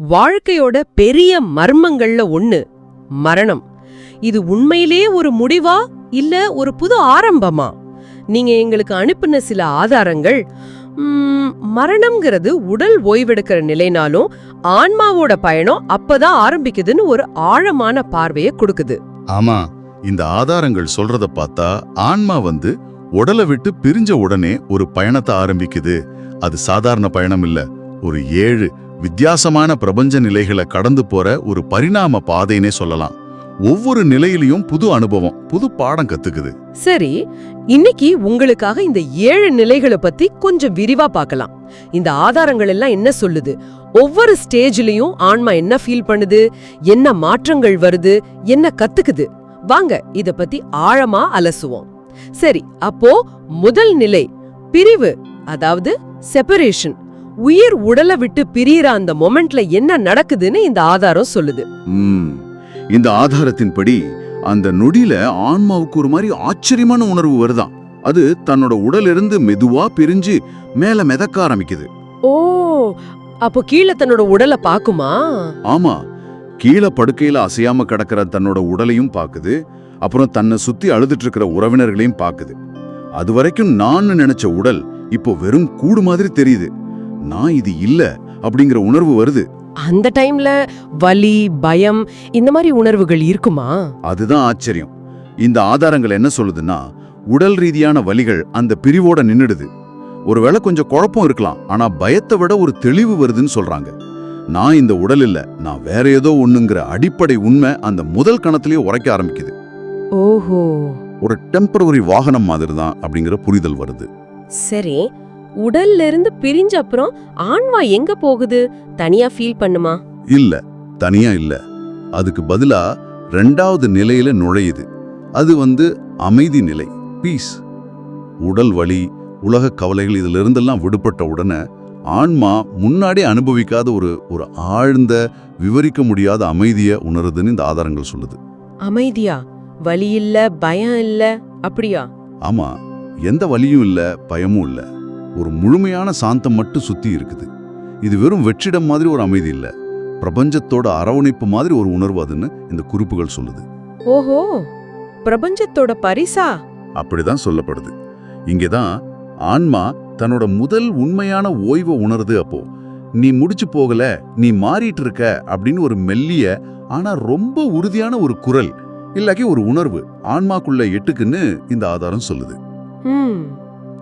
வாழ்க்கையோட பெரிய மர்மங்கள்ல ஒண்ணு மரணம். இது உண்மையிலேயே ஒரு முடிவா இல்ல ஒரு புது ஆரம்பமா? நீங்க எங்களுக்கு அனுப்பின சில ஆதாரங்கள் மரணம்ங்கிறது உடல் ஓய்வெடுக்கிற நிலைனாலும் ஆன்மாவோட பயணம் அப்பதான் ஆரம்பிக்குதுன்னு ஒரு ஆழமான பார்வையை கொடுக்குது. ஆமா இந்த ஆதாரங்கள் சொல்றத பார்த்தா ஆன்மா வந்து உடலை விட்டு பிரிஞ்ச உடனே ஒரு பயணத்தை ஆரம்பிக்குது. அது சாதாரண பயணம் இல்ல ஒரு ஏழு வித்தியாசமான பிரபஞ்ச நிலைகளை கடந்து போற ஒரு பரிணாம பாதைனே சொல்லலாம். ஒவ்வொரு நிலையிலையும் புது அனுபவம் புது பாடம் கத்துக்குது. சரி இன்னைக்கு உங்களுக்காக இந்த ஏழு நிலைகளை பத்தி கொஞ்சம் விரிவா பார்க்கலாம். இந்த ஆதாரங்கள் எல்லாம் என்ன சொல்லுது? ஒவ்வொரு ஸ்டேஜ்லயும் ஆன்மா என்ன ஃபீல் பண்ணுது? என்ன மாற்றங்கள் வருது? என்ன கத்துக்குது? வாங்க இத பத்தி ஆழமா அலசுவோம். சரி அப்போ முதல் நிலை பிரிவு அதாவது செப்பரேஷன் உயிர் உடலை விட்டு பிரியற அந்த மொமெண்ட்ல என்ன நடக்குதுன்னு இந்த ஆதாரம் சொல்லுது. இந்த ஆதாரத்தின்படி அந்த நொடியில ஆன்மாவுக்கு ஒரு மாதிரி ஆச்சரியமான உணர்வு வருதாம் அது தன்னோட உடலிருந்து மெதுவா பிரிஞ்சு மேல மிதக்க ஆரம்பிக்குது. ஓ அப்போ கீழே தன்னோட உடலை பாக்குமா ஆமா. கீழே படுக்கையில அசையாம கிடக்கிற தன்னோட உடலையும் பாக்குது அப்புறம் தன்னை சுத்தி அழுதுட்டு இருக்கிற உறவினர்களையும் பாக்குது அது வரைக்கும் நான் நினைச்ச உடல் இப்போ வெறும் கூடு மாதிரி தெரியுது. நான் இது இல்ல அப்படிங்கிற உணர்வு வருது. அந்த டைம்ல வலி பயம் இந்த மாதிரி உணர்வுகள் இருக்குமா? அதுதான் ஆச்சரியம். இந்த ஆதாரங்கள் என்ன சொல்லுதுன்னா உடல் ரீதியான வலிகள் அந்த பிரிவோட நின்னுடுது. ஒருவேளை கொஞ்சம் குழப்பம் இருக்கலாம் ஆனா பயத்தை விட ஒரு தெளிவு வருதுன்னு சொல்றாங்க. நான் இந்த உடல் இல்ல நான் வேற ஏதோ ஒண்ணுங்கிற அடிப்படை உண்மை அந்த முதல் கணத்திலேயே உரைக்க ஆரம்பிக்குது. ஓஹோ. ஒரு டெம்பரவரி வாகனம் மாதிரி தான் அப்படிங்கிற புரிதல் வருது. சரி உடல்ல இருந்து பிரிஞ்ச அப்புறம் ஆன்மா எங்க போகுது? தனியா ஃபீல் பண்ணுமா? இல்ல தனியா இல்ல. அதுக்கு பதிலா ரெண்டாவது நிலையில நுழையுது. அது வந்து அமைதி நிலை பீஸ் உடல் வலி உலக கவலைகள் இதுல இருந்தெல்லாம் விடுபட்ட உடனே ஆன்மா முன்னாடி அனுபவிக்காத ஒரு ஒரு ஆழ்ந்த விவரிக்க முடியாத அமைதியை உணருதுன்னு இந்த ஆதாரங்கள் சொல்லுது. அமைதியா? வலி இல்ல பயம் இல்ல அப்படியா? ஆமா எந்த வலியும் இல்ல பயமும் இல்ல. ஒரு முழுமையான சாந்தம் மட்டும் சுத்தி இருக்குது. இது வெறும் வெற்றிடம் மாதிரி ஒரு அமைதி இல்ல. பிரபஞ்சத்தோட அரவணைப்பு மாதிரி ஒரு உணர்வு அதுன்னு இந்த குறிப்புகள் சொல்லுது. ஓஹோ! பிரபஞ்சத்தோட பரிசா? அப்படிதான் சொல்லப்படுது. இங்கதான் ஆன்மா தன்னோட முதல் உண்மையான ஓய்வை உணருது அப்போ. நீ முடிச்சு போகல நீ மாறிட்டு இருக்க அப்படின்னு ஒரு மெல்லிய ஆனா ரொம்ப உறுதியான ஒரு குரல் இல்லாக்கி ஒரு உணர்வு ஆன்மாக்குள்ள எட்டுக்குன்னு இந்த ஆதாரம் சொல்லுது.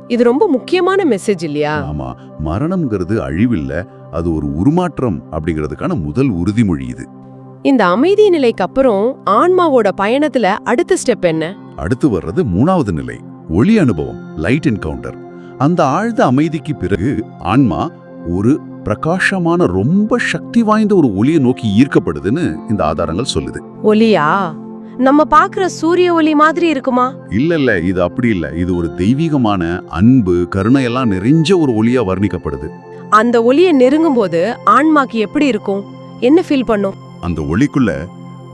இது ரொம்ப முக்கியமான மெசேஜ் இல்லையா? ஆமா மரணம்ங்கிறது அழிவில்ல அது ஒரு உருமாற்றம் அப்படிங்கிறதுக்கான முதல் உறுதிமொழி இது. இந்த அமைதி நிலைக்கு அப்புறம் ஆன்மாவோட பயணத்துல அடுத்த ஸ்டெப் என்ன? அடுத்து வர்றது மூணாவது நிலை ஒளி அனுபவம் லைட் என்கவுண்டர் அந்த ஆழ்ந்த அமைதிக்கு பிறகு ஆன்மா ஒரு பிரகாசமான ரொம்ப சக்தி வாய்ந்த ஒரு ஒளியை நோக்கி ஈர்க்கப்படுதுன்னு இந்த ஆதாரங்கள் சொல்லுது. ஒலியா நம்ம பாக்குற சூரிய ஒளி மாதிரி இருக்குமா? இல்ல இல்ல இது அப்படி இல்ல. இது ஒரு தெய்வீகமான அன்பு கருணை எல்லாம் நிறைஞ்ச ஒரு ஒளியா வர்ணிக்கப்படுது. அந்த ஒளிய நெருங்கும் போது ஆன்மாக்கு எப்படி இருக்கும்? என்ன ஃபீல் பண்ணும்? அந்த ஒளிக்குள்ள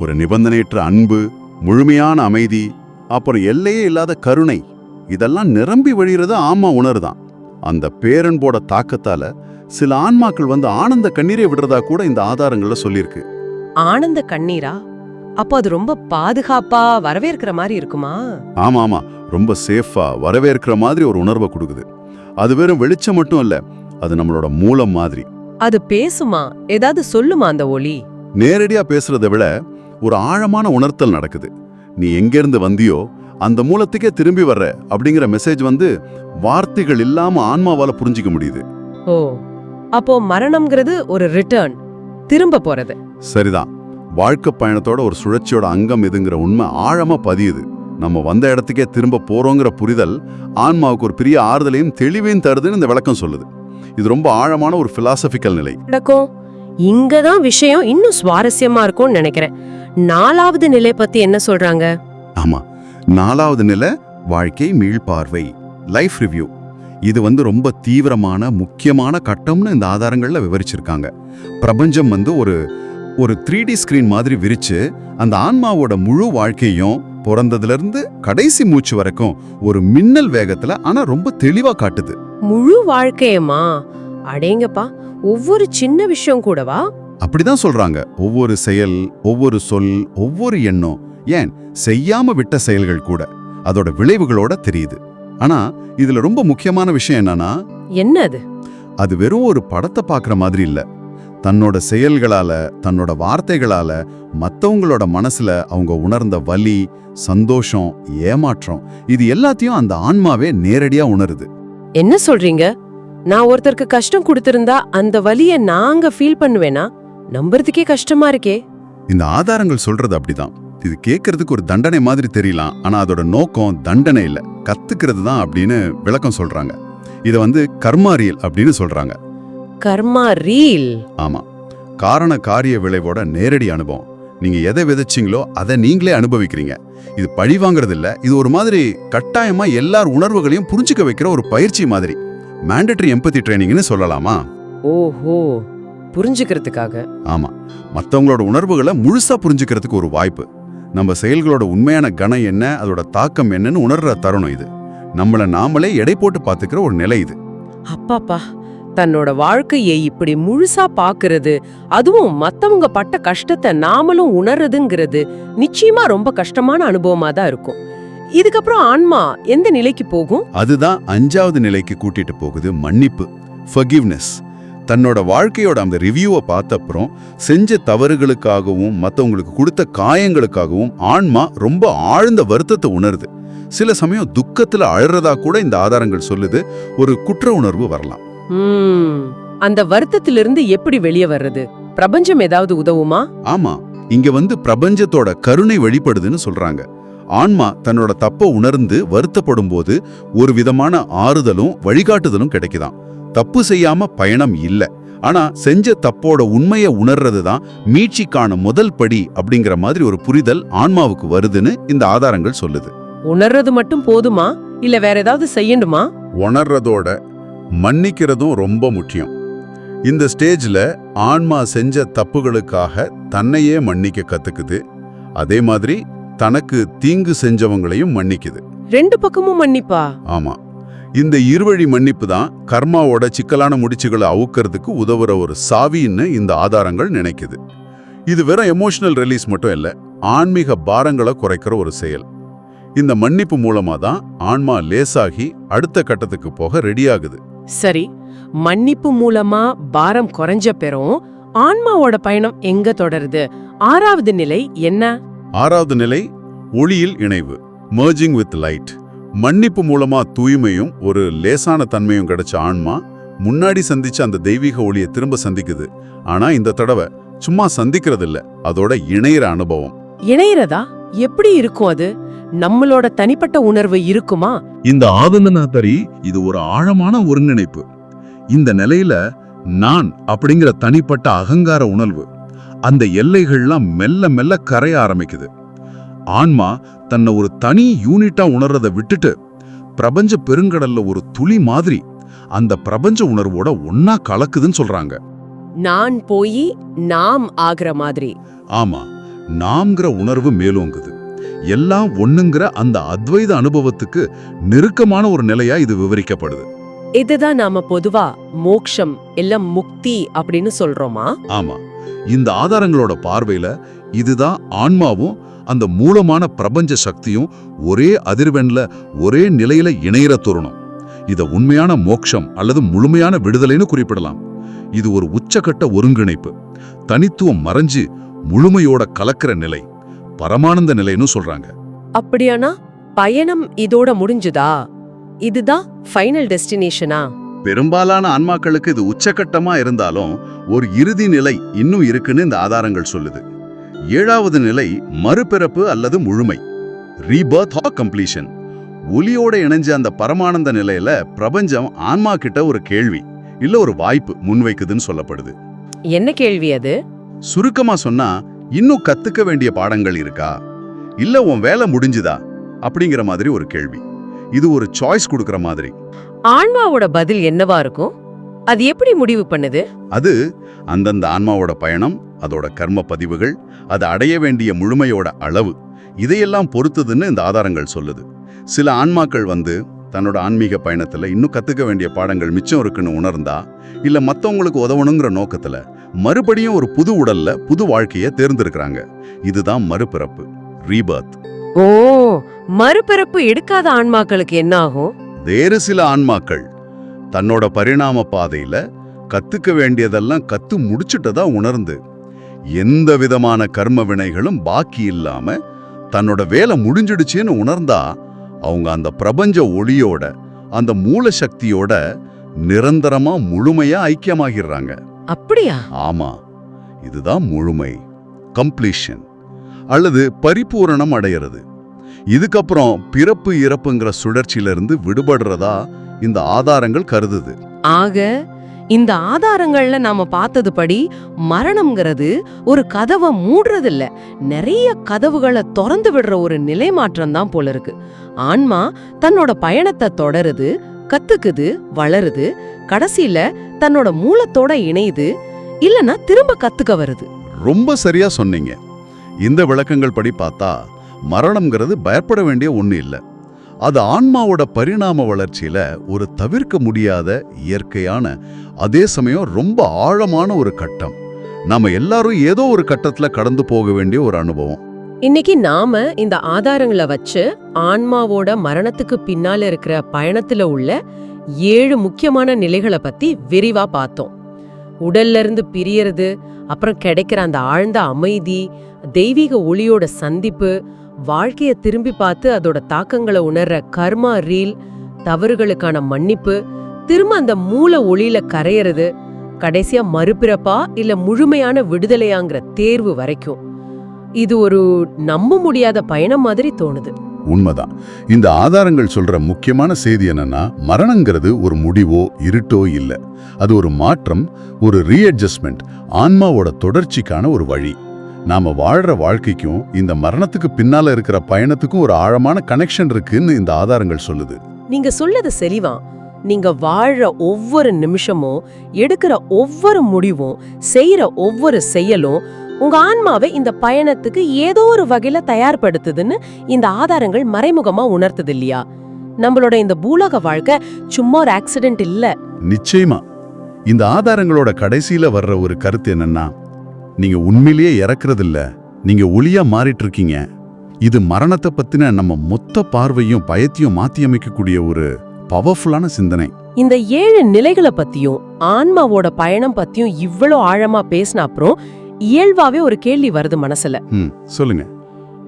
ஒரு நிபந்தனையற்ற அன்பு முழுமையான அமைதி அப்புறம் எல்லையே இல்லாத கருணை இதெல்லாம் நிரம்பி வழிகிறது ஆமா உணர்தான். அந்த பேரன்போட தாக்கத்தால சில ஆன்மாக்கள் வந்து ஆனந்த கண்ணீரை விடுறதா கூட இந்த ஆதாரங்கள்ல சொல்லியிருக்கு. ஆனந்த கண்ணீரா? அப்போ அது ரொம்ப பாதுகாப்பா வரவேற்கிற மாதிரி இருக்குமா? ஆமா ஆமா. ரொம்ப சேஃபா வரவேற்கிற மாதிரி ஒரு உணர்வை கொடுக்குது. அது வெறும் வெளிச்சம் மட்டும் இல்ல அது நம்மளோட மூலம் மாதிரி. அது பேசுமா? ஏதாவது சொல்லுமா அந்த ஒளி நேரடியா பேசுறதை விட ஒரு ஆழமான உணர்த்தல் நடக்குது. நீ எங்கிருந்து வந்தியோ அந்த மூலத்துக்கே திரும்பி வர்ற அப்படிங்கிற மெசேஜ் வந்து வார்த்தைகள் இல்லாம ஆன்மாவால புரிஞ்சிக்க முடியுது. ஓ. அப்போ மரணம்ங்கிறது ஒரு ரிட்டர்ன் திரும்ப போறது. சரிதான். வாழ்க்கை பயணத்தோட ஒரு சுழற்சியோட அங்கம் இதுங்கிற உண்மை ஆழமா பதியுது. நம்ம வந்த இடத்துக்கே திரும்ப போறோங்கிற புரிதல் ஆன்மாவுக்கு ஒரு பெரிய ஆறுதலையும் தெளிவையும் தருதுன்னு இந்த விளக்கம் சொல்லுது. இது ரொம்ப ஆழமான ஒரு பிலாசபிக்கல் நிலை. நடக்கும். இங்கதான் விஷயம் இன்னும் சுவாரஸ்யமா இருக்கும்னு நினைக்கிறேன். நாலாவது நிலை பத்தி என்ன சொல்றாங்க? ஆமா. நாலாவது நிலை வாழ்க்கை மீள்பார்வை லைஃப் ரிவ்யூ இது வந்து ரொம்ப தீவிரமான முக்கியமான கட்டம்னு இந்த ஆதாரங்கள்ல விவரிச்சிருக்காங்க. பிரபஞ்சம் வந்து ஒரு ஒரு த்ரீ டி ஸ்கிரீன் மாதிரி விரிச்சு அந்த ஆன்மாவோட முழு வாழ்க்கையும் பிறந்ததுல இருந்து கடைசி மூச்சு வரைக்கும் ஒரு மின்னல் வேகத்துல ஆனா ரொம்ப தெளிவா காட்டுது. முழு வாழ்க்கையமா? அடேங்கப்பா ஒவ்வொரு சின்ன விஷயம் கூடவா? அப்படிதான் சொல்றாங்க. ஒவ்வொரு செயல் ஒவ்வொரு சொல் ஒவ்வொரு எண்ணம் ஏன்? செய்யாம விட்ட செயல்கள் கூட. அதோட விளைவுகளோட தெரியுது. ஆனா இதுல ரொம்ப முக்கியமான விஷயம் என்னன்னா என்ன அது அது வெறும் ஒரு படத்தை பார்க்குற மாதிரி இல்ல. தன்னோட செயல்களால தன்னோட வார்த்தைகளால மத்தவங்களோட மனசுல அவங்க உணர்ந்த வலி சந்தோஷம் ஏமாற்றம் இது எல்லாத்தையும் அந்த ஆன்மாவே நேரடியா உணருது. என்ன சொல்றீங்க? நான் ஒருத்தருக்கு கஷ்டம் கொடுத்திருந்தா அந்த வலிய நாங்க ஃபீல் பண்ணுவேனா? நம்புறதுக்கே கஷ்டமா இருக்கே. இந்த ஆதாரங்கள் சொல்றது அப்படிதான். இது கேட்கறதுக்கு ஒரு தண்டனை மாதிரி தெரியலாம் ஆனா அதோட நோக்கம் தண்டனை இல்ல. கத்துக்கிறது தான் அப்படின்னு விளக்கம் சொல்றாங்க. இத வந்து கர்மாரியல் அப்படின்னு சொல்றாங்க. கர்மா ரீல். ஆமா. காரண காரிய விளைவோட நேரடி அனுபவம். நீங்க எதை விதைச்சீங்களோ அதை நீங்களே அனுபவிக்கிறீங்க. இது பழி வாங்குறது இல்ல இது ஒரு மாதிரி கட்டாயமா எல்லார் உணர்வுகளையும் புரிஞ்சுக்க வைக்கிற ஒரு பயிற்சி மாதிரி. மேண்டட்டரி எம்பதி ட்ரைனிங்னு சொல்லலாமா? ஓஹோ. புரிஞ்சுக்கிறதுக்காக. ஆமா. மத்தவங்களோட உணர்வுகளை முழுசா புரிஞ்சுக்கிறதுக்கு ஒரு வாய்ப்பு. நம்ம செயல்களோட உண்மையான கணம் என்ன அதோட தாக்கம் என்னன்னு உணர்ற தருணம் இது. நம்மள நாமளே எடை போட்டு பாத்துக்கிற ஒரு நிலை இது. அப்பாப்பா. தன்னோட வாழ்க்கையை இப்படி முழுசா பாக்குறது அதுவும் மத்தவங்க பட்ட கஷ்டத்தை நாமளும் உணர்றதுங்கிறது நிச்சயமா ரொம்ப கஷ்டமான அனுபவமா தான் இருக்கும். இதுக்கப்புறம் ஆன்மா எந்த நிலைக்கு போகும்? அதுதான் அஞ்சாவது நிலைக்கு கூட்டிட்டு போகுது மன்னிப்பு ஃபர்கிவ்னஸ் தன்னோட வாழ்க்கையோட அந்த ரிவ்யூவை பார்த்த அப்புறம் செஞ்ச தவறுகளுக்காகவும் மத்தவங்களுக்கு கொடுத்த காயங்களுக்காகவும் ஆன்மா ரொம்ப ஆழ்ந்த வருத்தத்தை உணருது. சில சமயம் துக்கத்துல அழறதா கூட இந்த ஆதாரங்கள் சொல்லுது ஒரு குற்ற உணர்வு வரலாம். அந்த வருத்தத்திலிருந்து எப்படி வெளியே வர்றது? பிரபஞ்சம் ஏதாவது உதவுமா? ஆமா இங்க வந்து பிரபஞ்சத்தோட கருணை வெளிப்படுதுன்னு சொல்றாங்க. ஆன்மா தன்னோட தப்ப உணர்ந்து வருத்தப்படும் போது ஒரு விதமான ஆறுதலும் வழிகாட்டுதலும் கிடைக்குதாம் தப்பு செய்யாம பயணம் இல்ல. ஆனா செஞ்ச தப்போட உண்மையை உணர்றது தான் மீட்சிக்கான முதல் படி அப்படிங்கிற மாதிரி ஒரு புரிதல் ஆன்மாவுக்கு வருதுன்னு இந்த ஆதாரங்கள் சொல்லுது. உணர்றது மட்டும் போதுமா? இல்ல வேற ஏதாவது செய்யணுமா? உணர்றதோட மன்னிக்கிறதும் ரொம்ப முக்கியம். இந்த ஸ்டேஜ்ல ஆன்மா செஞ்ச தப்புகளுக்காக தன்னையே மன்னிக்க கத்துக்குது. அதே மாதிரி தனக்கு தீங்கு செஞ்சவங்களையும் மன்னிக்குது. ரெண்டு பக்கமும் மன்னிப்பா? ஆமா. இந்த இருவழி மன்னிப்பு தான் கர்மாவோட சிக்கலான முடிச்சுகளை அவுக்கிறதுக்கு உதவுற ஒரு சாவின்னு இந்த ஆதாரங்கள் நினைக்குது. இது வெறும் எமோஷனல் ரிலீஸ் மட்டும் இல்ல ஆன்மீக பாரங்களை குறைக்கிற ஒரு செயல். இந்த மன்னிப்பு மூலமா தான் ஆன்மா லேசாகி அடுத்த கட்டத்துக்கு போக ரெடியாகுது சரி மன்னிப்பு மூலமா பாரம் குறைஞ்ச பெறும் ஆன்மாவோட பயணம் எங்க தொடருது? ஆறாவது நிலை என்ன? ஆறாவது நிலை ஒளியில் இணைவு merging வித் லைட் மன்னிப்பு மூலமா தூய்மையும் ஒரு லேசான தன்மையும் கிடைச்ச ஆன்மா முன்னாடி சந்திச்ச அந்த தெய்வீக ஒளியை திரும்ப சந்திக்குது. ஆனா இந்த தடவை சும்மா சந்திக்கிறது இல்ல அதோட இணையிற அனுபவம். இணையறதா? எப்படி இருக்கும் அது? நம்மளோட தனிப்பட்ட உணர்வு இருக்குமா? இந்த ஆதந்தநாதரி இது ஒரு ஆழமான ஒருங்கிணைப்பு. இந்த நிலையில நான் அப்படிங்கிற தனிப்பட்ட அகங்கார உணர்வு அந்த எல்லைகள்லாம் மெல்ல மெல்ல கரைய ஆரம்பிக்குது. ஆன்மா தன்னை ஒரு தனி யூனிட்டா உணர்றதை விட்டுட்டு பிரபஞ்ச பெருங்கடல்ல ஒரு துளி மாதிரி அந்த பிரபஞ்ச உணர்வோட ஒன்னா கலக்குதுன்னு சொல்றாங்க. நான் போய் நாம் ஆகிற மாதிரி. ஆமா நாம்ங்கிற உணர்வு மேலோங்குது. எல்லாம் ஒண்ணுங்கிற அந்த அத்வைத அனுபவத்துக்கு நெருக்கமான ஒரு நிலையா இது விவரிக்கப்படுது. இதுதான் நாம பொதுவா மோக்ஷம் எல்லாம் முக்தி அப்படின்னு சொல்றோமா? ஆமா. இந்த ஆதாரங்களோட பார்வையில இதுதான் ஆன்மாவும் அந்த மூலமான பிரபஞ்ச சக்தியும் ஒரே அதிர்வெண்ல ஒரே நிலையில இணையிற தருணம். இத உண்மையான மோட்சம் அல்லது முழுமையான விடுதலைன்னு குறிப்பிடலாம். இது ஒரு உச்சக்கட்ட ஒருங்கிணைப்பு. தனித்துவம் மறைஞ்சு முழுமையோட கலக்கிற நிலை. பரமானந்த நிலைன்னு சொல்றாங்க. அப்படியானா? பயணம் இதோட முடிஞ்சுதா? இதுதான் ஃபைனல் டெஸ்டினேஷனா பெரும்பாலான ஆன்மாக்களுக்கு இது உச்சக்கட்டமா இருந்தாலும் ஒரு இறுதி நிலை இன்னும் இருக்குன்னு இந்த ஆதாரங்கள் சொல்லுது. ஏழாவது நிலை மறுபிறப்பு அல்லது முழுமை. ரீபர்த் ஆர் கம்ப்ளீஷன் ஒலியோட இணைஞ்ச அந்த பரமானந்த நிலையில பிரபஞ்சம் ஆன்மா கிட்ட ஒரு கேள்வி இல்ல ஒரு வாய்ப்பு முன்வைக்குதுன்னு சொல்லப்படுது. என்ன கேள்வி அது? சுருக்கமா சொன்னா இன்னும் கத்துக்க வேண்டிய பாடங்கள் இருக்கா? இல்ல உன் வேலை முடிஞ்சுதா? அப்படிங்கிற மாதிரி ஒரு கேள்வி. இது ஒரு சாய்ஸ் கொடுக்கற மாதிரி. ஆன்மாவோட பதில் என்னவா இருக்கும்? அது எப்படி முடிவு பண்ணுது? அது அந்தந்த ஆன்மாவோட பயணம் அதோட கர்ம பதிவுகள் அது அடைய வேண்டிய முழுமையோட அளவு. இதையெல்லாம் பொறுத்ததுன்னு இந்த ஆதாரங்கள் சொல்லுது. சில ஆன்மாக்கள் வந்து தன்னோட ஆன்மீக பயணத்துல இன்னும் கத்துக்க வேண்டிய பாடங்கள் மிச்சம் இருக்குன்னு உணர்ந்தா இல்ல மத்தவங்களுக்கு உதவணுங்கிற நோக்கத்துல மறுபடியும் ஒரு புது உடல்ல புது வாழ்க்கைய தேர்ந்தெடுக்கிறாங்க. இதுதான் மறுபிறப்பு. ரீபர்த் ஓ மறுபிறப்பு எடுக்காத ஆன்மாக்களுக்கு என்ன ஆகும்? வேறு சில ஆன்மாக்கள் தன்னோட பரிணாம பாதையில கத்துக்க வேண்டியதெல்லாம் கத்து முடிச்சுட்டதா உணர்ந்து எந்த விதமான கர்ம வினைகளும் பாக்கி இல்லாம தன்னோட வேலை முடிஞ்சிடுச்சுன்னு உணர்ந்தா அவங்க அந்த பிரபஞ்ச ஒளியோட அந்த மூல சக்தியோட நிரந்தரமா முழுமையா ஐக்கியமாகிடுறாங்க. அப்படியா? ஆமா. இதுதான் முழுமை கம்ப்ளீஷன் அல்லது பரிபூரணம் அடையிறது. இதுக்கப்புறம் பிறப்பு இறப்புங்கிற சுழற்சியிலிருந்து விடுபடுறதா இந்த ஆதாரங்கள் கருதுது. ஆக இந்த ஆதாரங்கள்ல நாம பார்த்ததுபடி மரணம்ங்கிறது ஒரு கதவை மூடுறது இல்ல நிறைய கதவுகளை திறந்து விடுற ஒரு நிலை மாற்றம் தான் போல இருக்கு. ஆன்மா தன்னோட பயணத்தை தொடருது கத்துக்குது வளருது. கடைசியில தன்னோட மூலத்தோட இணையுது இல்லனா திரும்ப கத்துக்க வருது. ரொம்ப சரியா சொன்னீங்க. இந்த விளக்கங்கள் படி பார்த்தா மரணம்ங்கிறது பயப்பட வேண்டிய ஒண்ணு இல்ல. அது ஆன்மாவோட பரிணாம வளர்ச்சியில ஒரு தவிர்க்க முடியாத இயற்கையான அதே சமயம் ரொம்ப ஆழமான ஒரு கட்டம். நாம எல்லாரும் ஏதோ ஒரு கட்டத்துல கடந்து போக வேண்டிய ஒரு அனுபவம். இன்னைக்கு நாம இந்த ஆதாரங்களை வச்சு ஆன்மாவோட மரணத்துக்கு பின்னால இருக்கிற பயணத்துல உள்ள ஏழு முக்கியமான நிலைகளை பத்தி விரிவா பார்த்தோம். உடல்ல இருந்து பிரியறது அப்புறம் கிடைக்கிற அந்த ஆழ்ந்த அமைதி தெய்வீக ஒளியோட சந்திப்பு வாழ்க்கைய திரும்பி பார்த்து அதோட தாக்கங்களை உணர்ற கர்மா ரீல் தவறுகளுக்கான மன்னிப்பு திரும்ப அந்த மூல ஒளியில கரையறது கடைசியா மறுபிறப்பா இல்ல முழுமையான விடுதலையாங்கிற தேர்வு வரைக்கும். இது ஒரு நம்ப முடியாத பயணம் மாதிரி தோணுது. உண்மைதான். இந்த ஆதாரங்கள் சொல்ற முக்கியமான செய்தி என்னன்னா மரணங்கிறது ஒரு முடிவோ இருட்டோ இல்ல. அது ஒரு மாற்றம் ஒரு ரீஅட்ஜஸ்ட்மெண்ட் ஆன்மாவோட தொடர்ச்சிக்கான ஒரு வழி. நாம வாழ்ற வாழ்க்கைக்கும் இந்த மரணத்துக்கு பின்னால இருக்கிற பயணத்துக்கும் ஒரு ஆழமான கனெக்ஷன் இருக்குன்னு இந்த ஆதாரங்கள் சொல்லுது. நீங்க சொல்லது செலிவா நீங்க வாழ்ற ஒவ்வொரு நிமிஷமும் எடுக்கிற ஒவ்வொரு முடிவும் செய்யற ஒவ்வொரு செயலும் உங்க ஆன்மாவை இந்த பயணத்துக்கு ஏதோ ஒரு வகையில தயார்படுத்துதுன்னு இந்த ஆதாரங்கள் மறைமுகமா உணர்த்துது இல்லையா? நம்மளோட இந்த பூலோக வாழ்க்கை சும்மா ஒரு ஆக்சிடென்ட் இல்ல. நிச்சயமா. இந்த ஆதாரங்களோட கடைசியில வர்ற ஒரு கருத்து என்னன்னா நீங்க உண்மையிலேயே இறக்குறது இல்ல நீங்க ஒளியா மாறிட்டு இருக்கீங்க இது மரணத்தை பத்தின நம்ம மொத்த பார்வையும் பயத்தையும் மாத்தி அமைக்கக்கூடிய ஒரு பவர்ஃபுல்லான சிந்தனை. இந்த ஏழு நிலைகளை பத்தியும் ஆன்மாவோட பயணம் பத்தியும் இவ்வளோ ஆழமா பேசின அப்புறம் இயல்பாவே ஒரு கேள்வி வருது மனசுல. ம் சொல்லுங்க.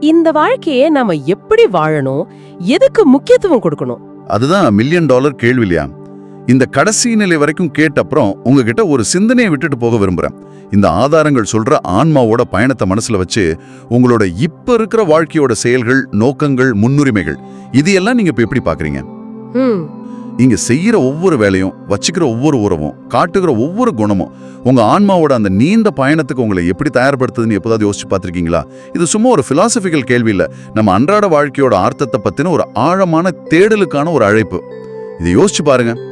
இந்த வாழ்க்கையை நாம எப்படி வாழணும்? எதுக்கு முக்கியத்துவம் கொடுக்கணும்? அதுதான் மில்லியன் டாலர் கேள்வி இல்லையா? இந்த கடைசி நிலை வரைக்கும் கேட்ட அப்புறம் உங்ககிட்ட ஒரு சிந்தனையை விட்டுட்டு போக விரும்புறேன். இந்த ஆதாரங்கள் சொல்ற ஆன்மாவோட பயணத்தை மனசுல வச்சு உங்களோட இப்ப இருக்கிற வாழ்க்கையோட செயல்கள் நோக்கங்கள் முன்னுரிமைகள் இது எல்லாம் நீங்க இப்ப எப்படி பாக்குறீங்க? ம் செய்கிற செய்யற ஒவ்வொரு வேலையும் வச்சுக்கிற ஒவ்வொரு உறவும் காட்டுகிற ஒவ்வொரு குணமும் உங்க ஆன்மாவோட அந்த நீண்ட பயணத்துக்கு உங்களை எப்படி தயார்படுத்துதுன்னு எப்போதாவது யோசிச்சு பார்த்துருக்கீங்களா? இது சும்மா ஒரு பிலாசபிக்கல் கேள்வி இல்லை. நம்ம அன்றாட வாழ்க்கையோட ஆர்த்தத்தை பத்தின ஒரு ஆழமான தேடலுக்கான ஒரு அழைப்பு. இதை யோசிச்சு பாருங்க.